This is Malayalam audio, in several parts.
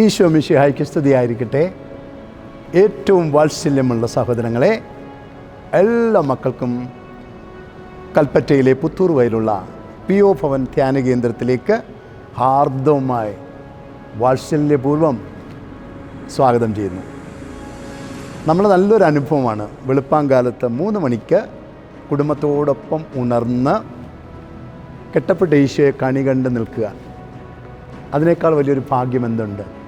ഈശോ മിശിഹായ്ക്ക് സ്തുതിയായിരിക്കട്ടെ. ഏറ്റവും വാത്സല്യമുള്ള സഹോദരങ്ങളെ എല്ലാ മക്കൾക്കും കൽപ്പറ്റയിലെ പുത്തൂർ വയലുള്ള പി ഒ ഭവൻ ധ്യാന കേന്ദ്രത്തിലേക്ക് ഹാർദവുമായി വാത്സല്യപൂർവം സ്വാഗതം ചെയ്യുന്നു. നമ്മൾ നല്ലൊരു അനുഭവമാണ് വെളുപ്പാങ്കാലത്ത് മൂന്ന് മണിക്ക് കുടുംബത്തോടൊപ്പം ഉണർന്ന് കെട്ടപ്പെട്ട ഈശോയെ കണി കണ്ട് നിൽക്കുക. അതിനേക്കാൾ വലിയൊരു ഭാഗ്യം എന്തുണ്ട്?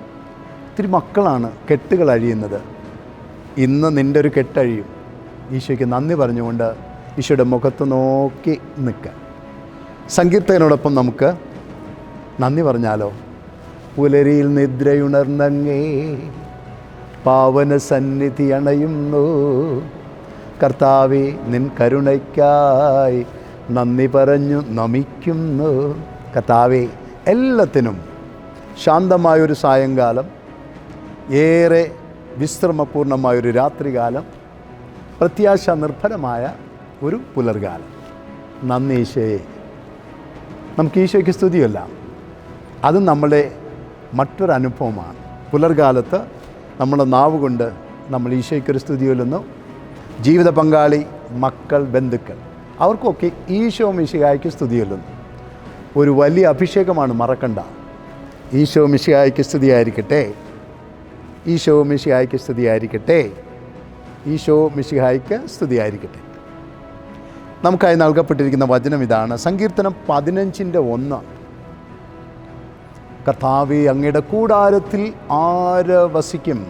ഒത്തിരി മക്കളാണ് കെട്ടുകൾ അഴിയുന്നത്. ഇന്ന് നിന്റെ ഒരു കെട്ടഴിയും. ഈശോയ്ക്ക് നന്ദി പറഞ്ഞുകൊണ്ട് ഈശോയുടെ മുഖത്ത് നോക്കി നിൽക്കുക സങ്കീർത്തകനോടൊപ്പം നമുക്ക് നന്ദി പറഞ്ഞാലോ? പുലരിയിൽ നിദ്രയുണർന്നങ്ങേ പാവന സന്നിധി അണയുന്നു. കർത്താവെ നിൻ കരുണയ്ക്കായി നന്ദി പറഞ്ഞു നമിക്കുന്നു. കർത്താവെ എല്ലാത്തിനും ശാന്തമായൊരു സായങ്കാലം ഏറെ വിശ്രമപൂർണമായൊരു രാത്രികാലം പ്രത്യാശ നിർഭരമായ ഒരു പുലർകാലം. നന്ദി ഈശോയെ. നമുക്ക് ഈശോയ്ക്ക് സ്തുതിയല്ല. അത് നമ്മളെ മറ്റൊരു അനുഭവമാണ്. പുലർകാലത്ത് നമ്മുടെ നാവ് കൊണ്ട് നമ്മൾ ഈശോയ്ക്കൊരു സ്തുതി ചൊല്ലുന്നു. ജീവിത പങ്കാളി മക്കൾ ബന്ധുക്കൾ അവർക്കൊക്കെ ഈശോ മിശിഹായ്ക്ക് സ്തുതി ചൊല്ലുന്നു. ഒരു വലിയ അഭിഷേകമാണ് മറക്കണ്ട. ഈശോ മിശിഹായ്ക്ക് സ്തുതിയായിരിക്കട്ടെ. ഈശോ മിശിഹായ്ക്ക് സ്തുതിയായിരിക്കട്ടെ. ഈശോ മിശിഹായ്ക്ക് സ്തുതിയായിരിക്കട്ടെ. നമുക്കായി നൽകപ്പെട്ടിരിക്കുന്ന വചനം ഇതാണ്. സങ്കീർത്തനം പതിനഞ്ചിന്റെ ഒന്ന്. കർത്താവെ അങ്ങയുടെ കൂടാരത്തിൽ ആര് വസിക്കും?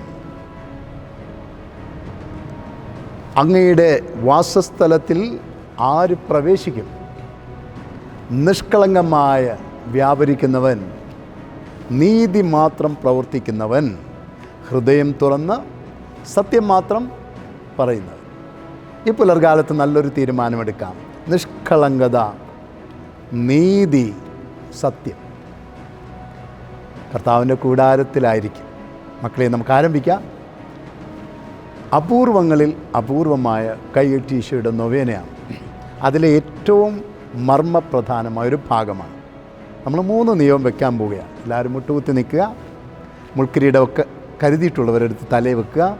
അങ്ങയുടെ വാസസ്ഥലത്തിൽ ആര് പ്രവേശിക്കും? നിഷ്കളങ്കമായ വ്യാപരിക്കുന്നവൻ നീതി മാത്രം പ്രവർത്തിക്കുന്നവൻ. ഹൃദയം തുറന്ന് സത്യം മാത്രം പറയുന്നത്. ഈ പുലർകാലത്ത് നല്ലൊരു തീരുമാനമെടുക്കാം. നിഷ്കളങ്കത നീതി സത്യം. കർത്താവിന്റെ കൂടാരത്തിലായിരിക്കും. മക്കളെ നമുക്ക് ആരംഭിക്കാം. അപൂർവങ്ങളിൽ അപൂർവമായ കൈയെട്ടി ഈശോയുടെ നൊവേനയാണ്. അതിലെ ഏറ്റവും മർമ്മപ്രധാനമായ ഒരു ഭാഗമാണ്. നമ്മൾ മൂന്ന് നിയമം വെക്കാൻ പോവുകയാണ്. എല്ലാവരും മുട്ടുകുത്തി നിൽക്കുക. മുൾക്കിരീടമൊക്കെ കരുതിയിട്ടുള്ളവരെടുത്ത് തലയിൽ വെക്കുക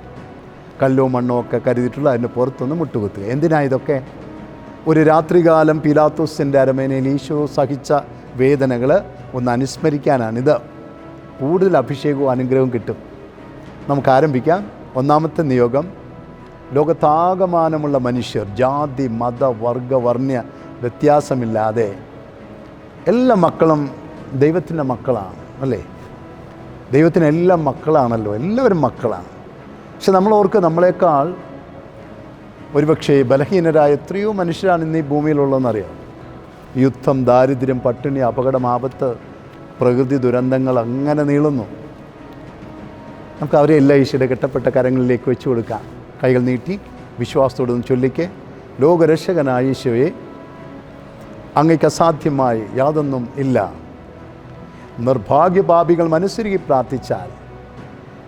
കല്ലോ മണ്ണോ ഒക്കെ കരുതിയിട്ടുള്ള അതിന്റെ പുറത്തൊന്ന് മുട്ടുകുത്തുക. എന്തിനാ ഇതൊക്കെ? ഒരു രാത്രികാലം പിലാത്തോസിന്റെ അരമേനയിൽ ഈശോ സഹിച്ച വേദനകൾ ഒന്ന് അനുസ്മരിക്കാനാണിത് കൂടുതൽ അഭിഷേകവും അനുഗ്രഹവും കിട്ടും. നമുക്ക് ആരംഭിക്കാം. ഒന്നാമത്തെ നിയോഗം. ലോകത്താകമാനമുള്ള മനുഷ്യർ ജാതി മത വർഗ വർണ്യ വ്യത്യാസമില്ലാതെ എല്ലാ മക്കളും ദൈവത്തിന്റെ മക്കളാണ് അല്ലേ? ദൈവത്തിന് എല്ലാം മക്കളാണല്ലോ എല്ലാവരും മക്കളാണ്. പക്ഷെ നമ്മൾ ഓർക്ക് നമ്മളെക്കാൾ ഒരുപക്ഷെ ബലഹീനരായ എത്രയോ മനുഷ്യരാണ് ഇന്ന് ഈ ഭൂമിയിലുള്ളതെന്നറിയാം. യുദ്ധം ദാരിദ്ര്യം പട്ടിണി അപകടം ആപത്ത് പ്രകൃതി ദുരന്തങ്ങൾ അങ്ങനെ നീളുന്നു. നമുക്ക് അവരെ എല്ലാ ഈശോയുടെ കെട്ടപ്പെട്ട കരങ്ങളിലേക്ക് വെച്ചു കൊടുക്കാം. കൈകൾ നീട്ടി വിശ്വാസത്തോടൊന്ന് ചൊല്ലിക്കെ. ലോകരക്ഷകനായ ഈശോയെ അങ്ങയ്ക്ക് അസാധ്യമായി യാതൊന്നും ഇല്ല. നിർഭാഗ്യപാപികൾ മനസ്സുരുകി പ്രാർത്ഥിച്ചാൽ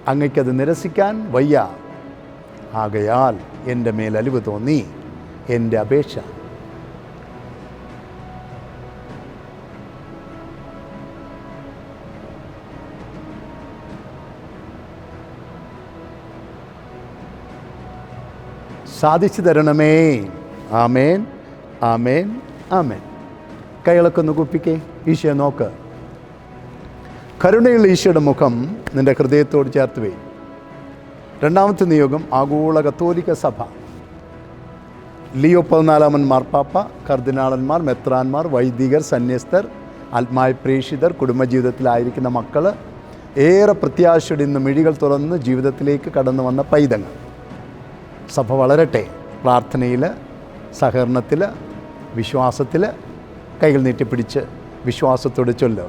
അങ്ങയ്ക്കത് നിരസിക്കാൻ വയ്യ. ആകയാൽ എന്റെ മേൽ അലിവ് തോന്നി എന്റെ അപേക്ഷ. സാധിച്ചു തരണമേ. ആമേൻ ആമേൻ ആമേൻ. കൈകളൊക്കെ ഒന്ന് കുപ്പിക്കേ. ഈശോ നോക്ക്. കരുണയുള്ള ഈശോയുടെ മുഖം നിന്റെ ഹൃദയത്തോട് ചേർത്ത് വേ രണ്ടാമത്തെ നിയോഗം ആഗോള കത്തോലിക്ക സഭ. ലിയോ പതിനാലാമൻ മാർപ്പാപ്പ കർദിനാളന്മാർ മെത്രാന്മാർ വൈദികർ സന്യസ്തർ ആത്മായ പ്രേക്ഷിതർ കുടുംബജീവിതത്തിലായിരിക്കുന്ന മക്കൾ ഏറെ പ്രത്യാശയുടെ ഇന്ന് മിഴികൾ തുറന്ന് ജീവിതത്തിലേക്ക് കടന്നു വന്ന പൈതങ്ങൾ. സഭ വളരട്ടെ. പ്രാർത്ഥനയിൽ സഹകരണത്തിൽ വിശ്വാസത്തിൽ കൈകൾ നീട്ടിപ്പിടിച്ച് വിശ്വാസത്തോടെ ചൊല്ല്.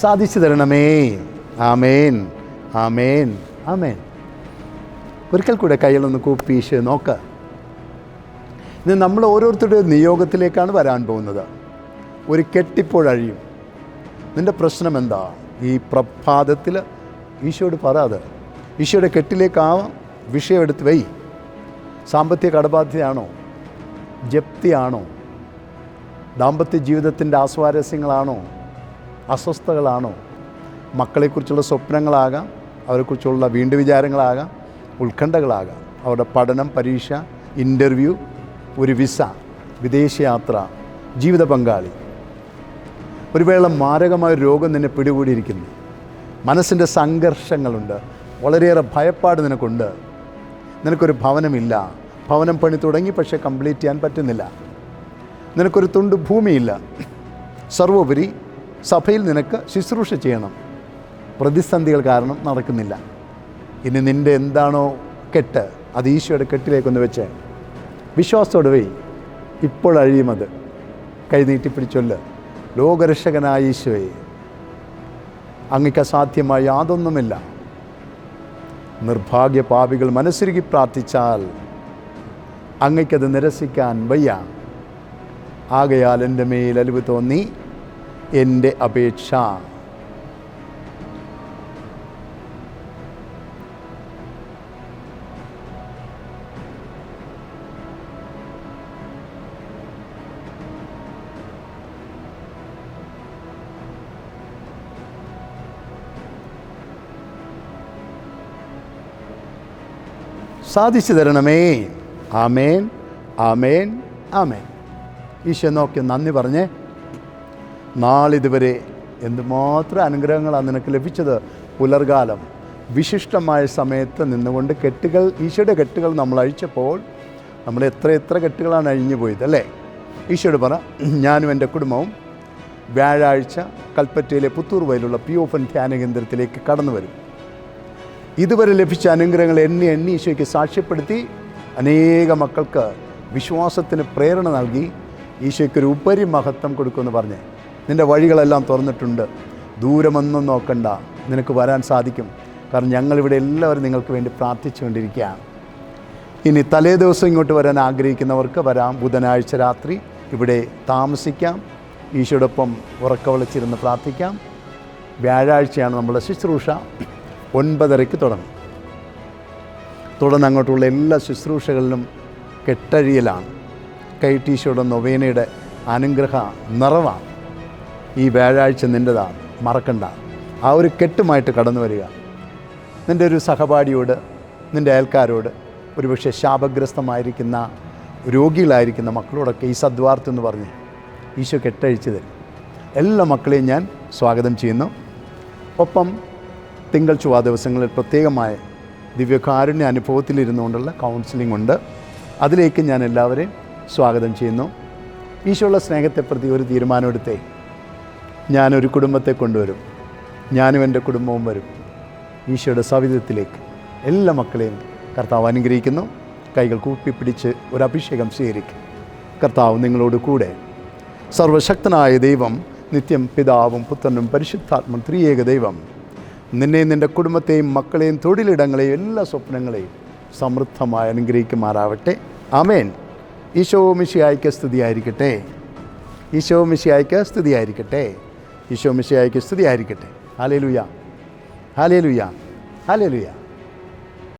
സാധിച്ചു തരണമേ ആമേൻ. ആമേൻ. ആമേൻ. ഒരിക്കൽ കൂടെ കയ്യിലൊന്ന് കൂപ്പീശ് നോക്ക്. ഇന്ന് നമ്മൾ ഓരോരുത്തരുടെ നിയോഗത്തിലേക്കാണ് വരാൻ പോകുന്നത്. ഒരു കെട്ടിപ്പോഴഴിയും നിന്റെ പ്രശ്നം എന്താ? ഈ പ്രഭാതത്തിൽ ഈശോയോട് പറ അത്. ഈശോയുടെ കെട്ടിലേക്കാവാം വിഷയം എടുത്ത് വൈ സാമ്പത്തിക കടബാധ്യതയാണോ? ജപ്തിയാണോ? ദാമ്പത്യ ജീവിതത്തിന്റെ ആസ്വാരസ്യങ്ങളാണോ? അസ്വസ്ഥതകളാണോ മക്കളെക്കുറിച്ചുള്ള സ്വപ്നങ്ങളാകാം അവരെക്കുറിച്ചുള്ള വീണ്ടും വിചാരങ്ങളാകാം ഉത്കണ്ഠകളാകാം. അവരുടെ പഠനം പരീക്ഷ ഇന്റർവ്യൂ ഒരു വിസ വിദേശയാത്ര ജീവിത പങ്കാളി. ഒരു വേള മാരകമായ രോഗം നിന്നെ പിടികൂടിയിരിക്കുന്നു. മനസ്സിന്റെ സംഘർഷങ്ങളുണ്ട്. വളരെയേറെ ഭയപ്പാട് നിനക്കുണ്ട്. നിനക്കൊരു ഭവനമില്ല. ഭവനം പണി തുടങ്ങി പക്ഷേ കംപ്ലീറ്റ് ചെയ്യാൻ പറ്റുന്നില്ല. നിനക്കൊരു തുണ്ട് ഭൂമിയില്ല സർവോപരി സഭയിൽ നിനക്ക് ശുശ്രൂഷ ചെയ്യണം. പ്രതിസന്ധികൾ കാരണം നടക്കുന്നില്ല. ഇനി നിന്റെ എന്താണോ കെട്ട് അത് ഈശോയുടെ കെട്ടിലേക്കൊന്ന് വെച്ച് വിശ്വാസത്തോടെ വൈ ഇപ്പോഴഴിയുമത് കൈനീട്ടി പിടിച്ചൊല്ല്. ലോകരക്ഷകനായ ഈശോയെ അങ്ങക്ക് അസാധ്യമായ യാതൊന്നുമില്ല. നിർഭാഗ്യ പാപികൾ മനസ്സിരുകി പ്രാർത്ഥിച്ചാൽ അങ്ങയ്ക്കത് നിരസിക്കാൻ വയ്യ. ആകയാൽ എന്റെ മേൽ അലിവ് തോന്നി എന്റെ അപേക്ഷ. സാധിച്ചു തരണമേ. ആമേൻ ആമേൻ ആമേൻ. ഈശോ നോക്കി നന്ദി പറഞ്ഞേ നാളിതുവരെ എന്തുമാത്രം അനുഗ്രഹങ്ങളാണ് നിനക്ക് ലഭിച്ചത് പുലർകാലം? വിശിഷ്ടമായ സമയത്ത് നിന്നുകൊണ്ട് കെട്ടുകൾ ഈശോയുടെ കെട്ടുകൾ നമ്മൾ അഴിച്ചപ്പോൾ നമ്മൾ എത്ര എത്ര കെട്ടുകളാണ് അഴിഞ്ഞു പോയത് അല്ലേ? ഈശോയോട് പറ ഞാനും എന്റെ കുടുംബവും വ്യാഴാഴ്ച കൽപ്പറ്റയിലെ പുത്തൂർ വയലുള്ള പി ഓഫൻ ധ്യാന കേന്ദ്രത്തിലേക്ക് കടന്നു വരും. ഇതുവരെ ലഭിച്ച അനുഗ്രഹങ്ങൾ എണ്ണി എണ്ണി ഈശോയ്ക്ക് സാക്ഷ്യപ്പെടുത്തി അനേക മക്കൾക്ക് വിശ്വാസത്തിന് പ്രേരണ നൽകി ഈശോയ്ക്കൊരു ഉപരി മഹത്വം കൊടുക്കുമെന്ന് പറഞ്ഞ് നിന്റെ വഴികളെല്ലാം തുറന്നിട്ടുണ്ട്. ദൂരമൊന്നും നോക്കണ്ട. നിനക്ക് വരാൻ സാധിക്കും. കാരണം ഞങ്ങളിവിടെ എല്ലാവരും നിങ്ങൾക്ക് വേണ്ടി പ്രാർത്ഥിച്ചുകൊണ്ടിരിക്കുകയാണ്. ഇനി തലേ ദിവസം ഇങ്ങോട്ട് വരാൻ ആഗ്രഹിക്കുന്നവർക്ക് വരാം. ബുധനാഴ്ച രാത്രി ഇവിടെ താമസിക്കാം. ഈശോടൊപ്പം ഉറക്ക വിളിച്ചിരുന്ന് പ്രാർത്ഥിക്കാം. വ്യാഴാഴ്ചയാണ് നമ്മുടെ ശുശ്രൂഷ. ഒൻപതരയ്ക്ക് തുടങ്ങും. തുടർന്ന് അങ്ങോട്ടുള്ള എല്ലാ ശുശ്രൂഷകളിലും കെട്ടഴിയലാണ്. കൈ ടീശോടെ നൊവേനയുടെ അനുഗ്രഹ നിറവാണ്. ഈ വ്യാഴാഴ്ച നിന്റെതാണ് മറക്കണ്ട. ആ ഒരു കെട്ടുമായിട്ട് കടന്നു വരിക. നിന്റെ ഒരു സഹപാഠിയോട് നിന്റെ അയൽക്കാരോട് ഒരുപക്ഷെ ശാപഗ്രസ്തമായിരിക്കുന്ന രോഗികളായിരിക്കുന്ന മക്കളോടൊക്കെ ഈ സദ്വാർത്ത് എന്ന് പറഞ്ഞ് ഈശോ കെട്ടഴിച്ചു തരും. എല്ലാ മക്കളെയും ഞാൻ സ്വാഗതം ചെയ്യുന്നു. ഒപ്പം തിങ്കൾ ചൊവ്വ ദിവസങ്ങളിൽ പ്രത്യേകമായ ദിവ്യകാരുണ്യ അനുഭവത്തിലിരുന്നുകൊണ്ടുള്ള കൗൺസിലിംഗ് ഉണ്ട്. അതിലേക്ക് ഞാൻ എല്ലാവരെയും സ്വാഗതം ചെയ്യുന്നു. ഈശോയുള്ള സ്നേഹത്തെ പ്രതി ഒരു തീരുമാനമെടുത്തേ. ഞാനൊരു കുടുംബത്തെ കൊണ്ടുവരും. ഞാനും എന്റെ കുടുംബവും വരും. ഈശോയുടെ സവിധത്തിലേക്ക് എല്ലാ മക്കളെയും കർത്താവ് അനുഗ്രഹിക്കുന്നു. കൈകൾ കൂപ്പിപ്പിടിച്ച് ഒരു അഭിഷേകം സ്വീകരിക്കും. കർത്താവ് നിങ്ങളോട് കൂടെ. സർവശക്തനായ ദൈവം നിത്യം പിതാവും പുത്രനും പരിശുദ്ധാത്മം ത്രിയേക ദൈവം നിന്നെയും നിന്റെ കുടുംബത്തെയും മക്കളെയും തൊഴിലിടങ്ങളെയും എല്ലാ സ്വപ്നങ്ങളെയും സമൃദ്ധമായി അനുഗ്രഹിക്കുമാറാവട്ടെ. ആമേൻ. ഈശോ മിശിയായിക്ക് സ്തുതിയായിരിക്കട്ടെ. ഈശോ മിശിയായിക്ക് സ്തുതിയായിരിക്കട്ടെ. ഈശോ മിശിയായിക്ക് സ്തുതിയായിരിക്കട്ടെ. ഹാലേ ലുയ ഹാലേ ലുയ ഹാലേ ലുയ